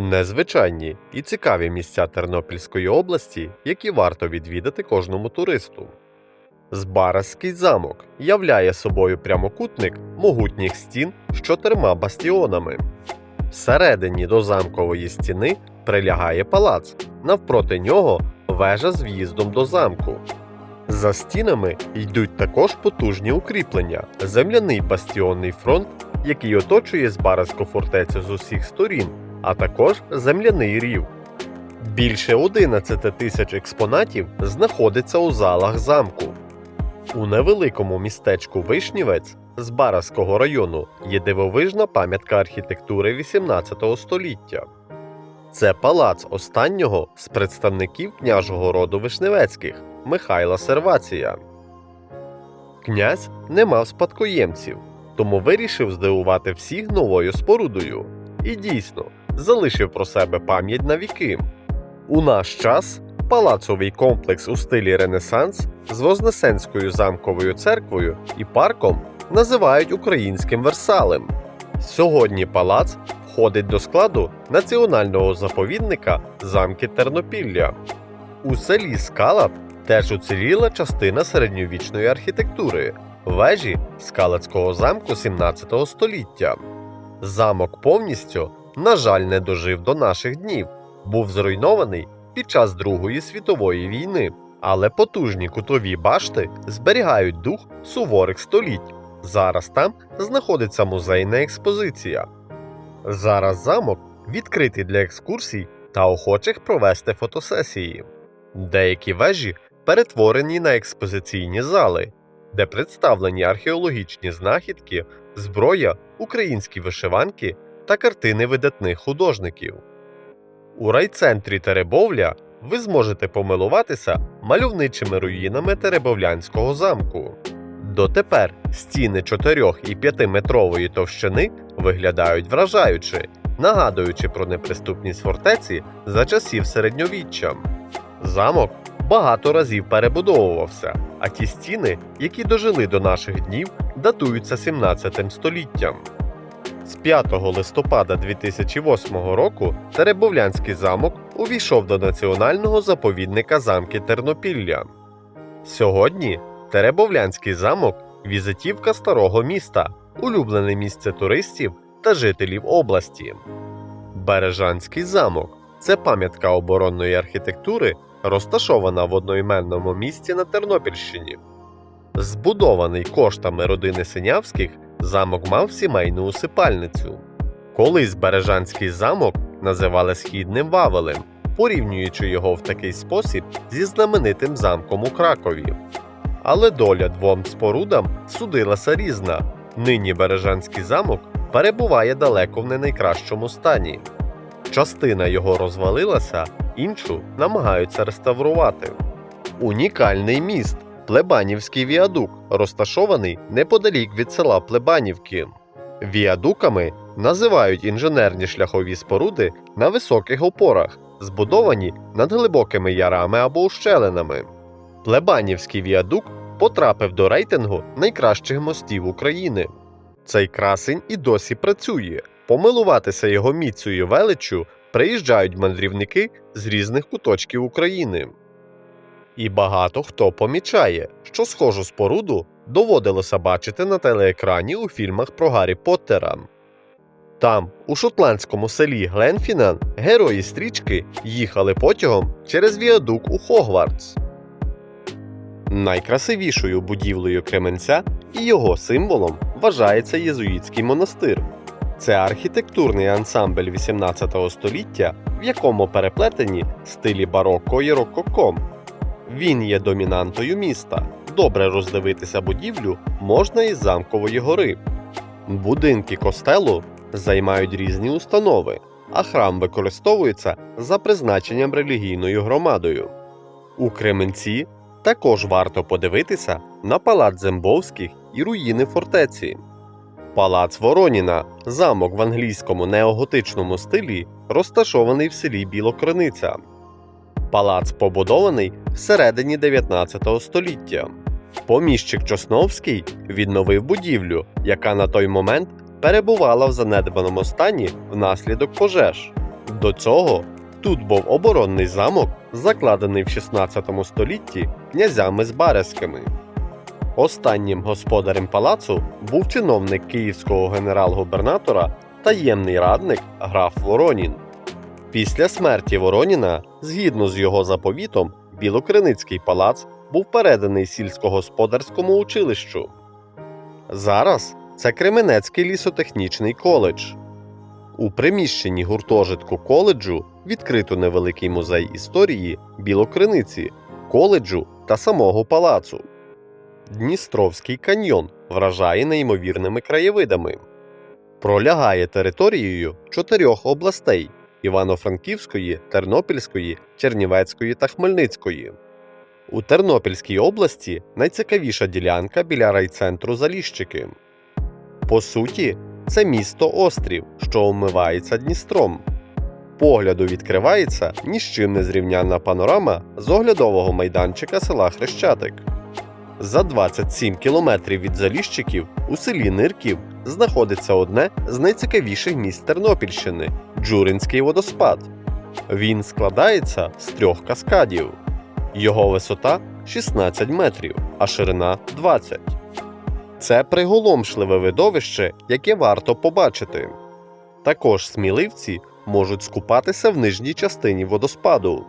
Незвичайні і цікаві місця Тернопільської області, які варто відвідати кожному туристу. Збаразький замок являє собою прямокутник могутніх стін з чотирма бастіонами. Всередині до замкової стіни прилягає палац, навпроти нього вежа з в'їздом до замку. За стінами йдуть також потужні укріплення, земляний бастіонний фронт, який оточує Збаразьку фортецю з усіх сторін, а також земляний рів. Більше 11 тисяч експонатів знаходиться у залах замку. У невеликому містечку Вишнівець з Баразького району є дивовижна пам'ятка архітектури 18 століття. Це палац останнього з представників княжого роду Вишневецьких Михайла Сервація. Князь не мав спадкоємців, тому вирішив здивувати всіх новою спорудою. І дійсно залишив про себе пам'ять на віки. У наш час палацовий комплекс у стилі Ренесанс з Вознесенською замковою церквою і парком називають українським Версалем. Сьогодні палац входить до складу національного заповідника замки Тернопілля. У селі Скалат теж уціліла частина середньовічної архітектури вежі Скалацького замку 17 століття. Замок повністю, на жаль, не дожив до наших днів, був зруйнований під час Другої світової війни, але потужні кутові башти зберігають дух суворих століть. Зараз там знаходиться музейна експозиція. Зараз замок відкритий для екскурсій та охочих провести фотосесії. Деякі вежі перетворені на експозиційні зали, де представлені археологічні знахідки, зброя, українські вишиванки та картини видатних художників. У райцентрі Теребовля ви зможете помилуватися мальовничими руїнами Теребовлянського замку. Дотепер стіни 4 і 5 метрової товщини виглядають вражаюче, нагадуючи про неприступність фортеці за часів середньовіччя. Замок багато разів перебудовувався, а ті стіни, які дожили до наших днів, датуються 17 століттям. З 5 листопада 2008 року Теребовлянський замок увійшов до національного заповідника замки Тернопілля. Сьогодні Теребовлянський замок візитівка старого міста, улюблене місце туристів та жителів області. Бережанський замок це пам'ятка оборонної архітектури, розташована в одноіменному місті на Тернопільщині. Збудований коштами родини Синявських, замок мав сімейну усипальницю. Колись Бережанський замок називали східним Вавелем, порівнюючи його в такий спосіб зі знаменитим замком у Кракові. Але доля двом спорудам судилася різна. Нині Бережанський замок перебуває далеко в не найкращому стані. Частина його розвалилася, іншу намагаються реставрувати. Унікальний міст Плебанівський віадук, розташований неподалік від села Плебанівки. Віадуками називають інженерні шляхові споруди на високих опорах, збудовані над глибокими ярами або ущелинами. Плебанівський віадук потрапив до рейтингу найкращих мостів України. Цей красень і досі працює. Помилуватися його міцю величчю приїжджають мандрівники з різних куточків України. І багато хто помічає, що схожу споруду доводилося бачити на телеекрані у фільмах про Гаррі Поттера. Там, у шотландському селі Гленфінан, герої стрічки їхали потягом через віадук у Хогвартс. Найкрасивішою будівлею Кременця і його символом вважається єзуїтський монастир. Це архітектурний ансамбль 18 століття, в якому переплетені стилі бароко і рококо. Він є домінантою міста. Добре роздивитися будівлю можна із замкової гори. Будинки костелу займають різні установи, а храм використовується за призначенням релігійною громадою. У Кременці також варто подивитися на палац Зембовських і руїни фортеці. Палац Вороніна, замок в англійському неоготичному стилі, розташований в селі Білокриниця. Палац побудований всередині 19 століття. Поміщик Чосновський відновив будівлю, яка на той момент перебувала в занедбаному стані внаслідок пожеж. До цього тут був оборонний замок, закладений в 16 столітті князями Збаразькими. Останнім господарем палацу був чиновник київського генерал-губернатора, таємний радник граф Воронін. Після смерті Вороніна, згідно з його заповітом, Білокриницький палац був переданий сільськогосподарському училищу. Зараз це Кременецький лісотехнічний коледж. У приміщенні гуртожитку коледжу відкрито невеликий музей історії Білокриниці, коледжу та самого палацу. Дністровський каньйон вражає неймовірними краєвидами. Пролягає територією чотирьох областей Івано-Франківської, Тернопільської, Чернівецької та Хмельницької. У Тернопільській області найцікавіша ділянка біля райцентру Заліщики. По суті, це місто острів, що омивається Дністром. Погляду відкривається ні з чим не зрівнянна панорама з оглядового майданчика села Хрещатик. За 27 кілометрів від Заліщиків у селі Нирків знаходиться одне з найцікавіших місць Тернопільщини Джуринський водоспад. Він складається з трьох каскадів. Його висота 16 метрів, а ширина 20. Це приголомшливе видовище, яке варто побачити. Також сміливці можуть скупатися в нижній частині водоспаду.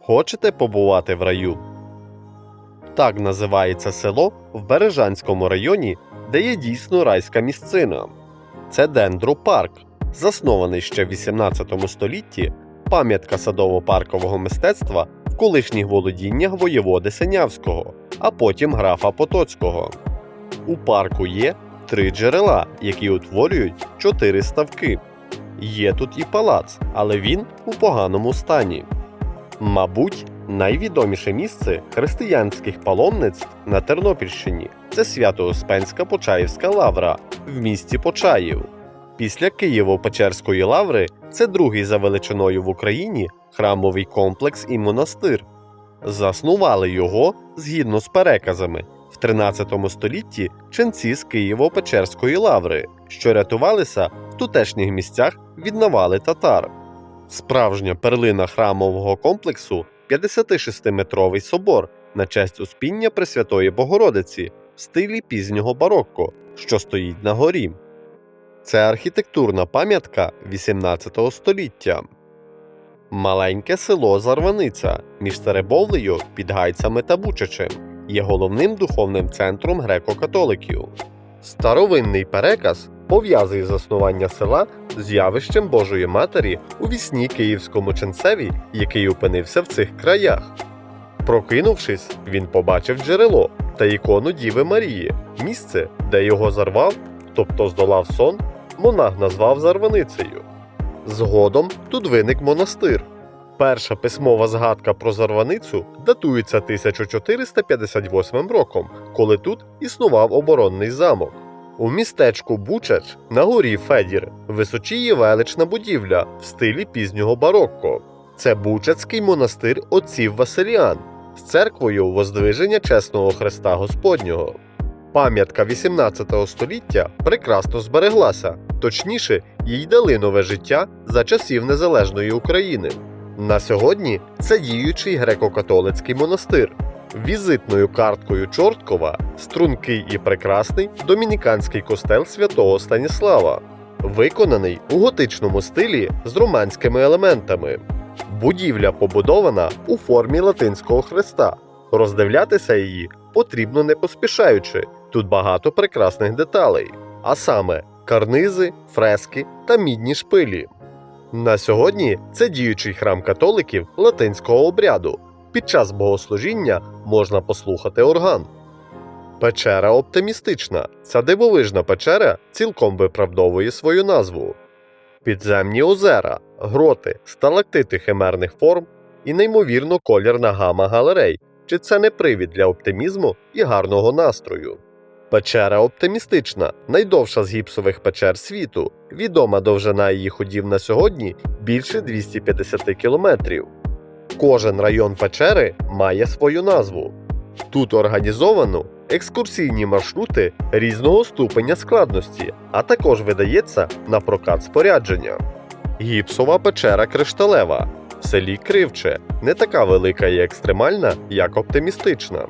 Хочете побувати в раю? Так називається село в Бережанському районі, де є дійсно райська місцина. Це Дендропарк, заснований ще в 18 столітті, пам'ятка садово-паркового мистецтва в колишніх володіннях воєводи Синявського, а потім графа Потоцького. У парку є три джерела, які утворюють чотири ставки. Є тут і палац, але він у поганому стані. Мабуть, найвідоміше місце християнських паломництв на Тернопільщині це Свято-Успенська Почаївська лавра в місті Почаїв. Після Києво-Печерської лаври це другий за величиною в Україні храмовий комплекс і монастир. Заснували його, згідно з переказами, в 13 столітті ченці з Києво-Печерської лаври, що рятувалися в тутешніх місцях від навали татар. Справжня перлина храмового комплексу 56-метровий собор на честь Успіння Пресвятої Богородиці в стилі пізнього барокко, що стоїть на горі. Це архітектурна пам'ятка 18 століття. Маленьке село Зарваниця між Теребовлею, Підгайцями та Бучачем є головним духовним центром греко-католиків. Старовинний переказ пов'язує заснування села з явищем Божої Матері у вісні київському ченцеві, який опинився в цих краях. Прокинувшись, він побачив джерело та ікону Діви Марії, місце, де його зарвав, тобто здолав сон, монах назвав Зарваницею. Згодом тут виник монастир. Перша письмова згадка про Зарваницю датується 1458 роком, коли тут існував оборонний замок. У містечку Бучач на горі Федір височіє велична будівля в стилі пізнього барокко. Це Бучацький монастир отців Василіан з церквою Воздвиження Чесного Христа Господнього. Пам'ятка 18 століття прекрасно збереглася, точніше, їй дали нове життя за часів Незалежної України. На сьогодні це діючий греко-католицький монастир. Візитною карткою Чорткова стрункий і прекрасний домініканський костел святого Станіслава, виконаний у готичному стилі з романськими елементами. Будівля побудована у формі латинського хреста. Роздивлятися її потрібно не поспішаючи. Тут багато прекрасних деталей, а саме карнизи, фрески та мідні шпилі. На сьогодні це діючий храм католиків латинського обряду. Під час богослужіння можна послухати орган. Печера оптимістична. Ця дивовижна печера цілком виправдовує свою назву. Підземні озера, гроти, сталактити химерних форм і неймовірно колірна гама галерей. Чи це не привід для оптимізму і гарного настрою? Печера оптимістична, найдовша з гіпсових печер світу. Відома довжина її ходів на сьогодні більше 250 кілометрів. Кожен район печери має свою назву. Тут організовано екскурсійні маршрути різного ступеня складності, а також видається на прокат спорядження. гіпсова печера кришталева в селі Кривче, не така велика і екстремальна, як оптимістична.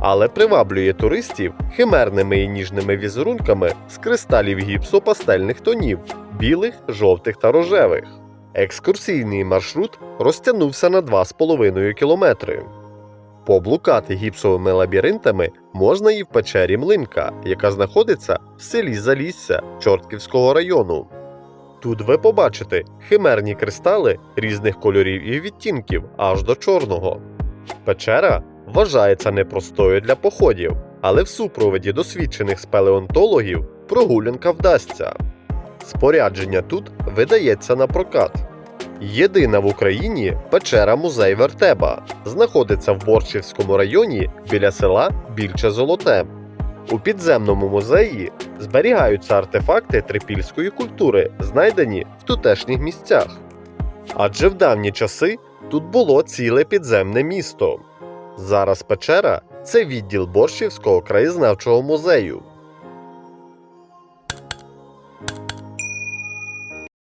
Але приваблює туристів химерними і ніжними візерунками з кристалів гіпсу пастельних тонів білих, жовтих та рожевих. Екскурсійний маршрут розтягнувся на 2,5 кілометри. Поблукати гіпсовими лабіринтами можна і в печері Млинка, яка знаходиться в селі Залісся Чортківського району. Тут ви побачите химерні кристали різних кольорів і відтінків аж до чорного. Печера вважається непростою для походів, але в супроводі досвідчених спелеонтологів прогулянка вдасться. Спорядження тут видається на прокат. Єдина в Україні печера музей Вертеба знаходиться в Борщівському районі біля села Більче Золоте. У підземному музеї зберігаються артефакти трипільської культури, знайдені в тутешніх місцях. Адже в давні часи тут було ціле підземне місто. Зараз печера це відділ Борщівського краєзнавчого музею.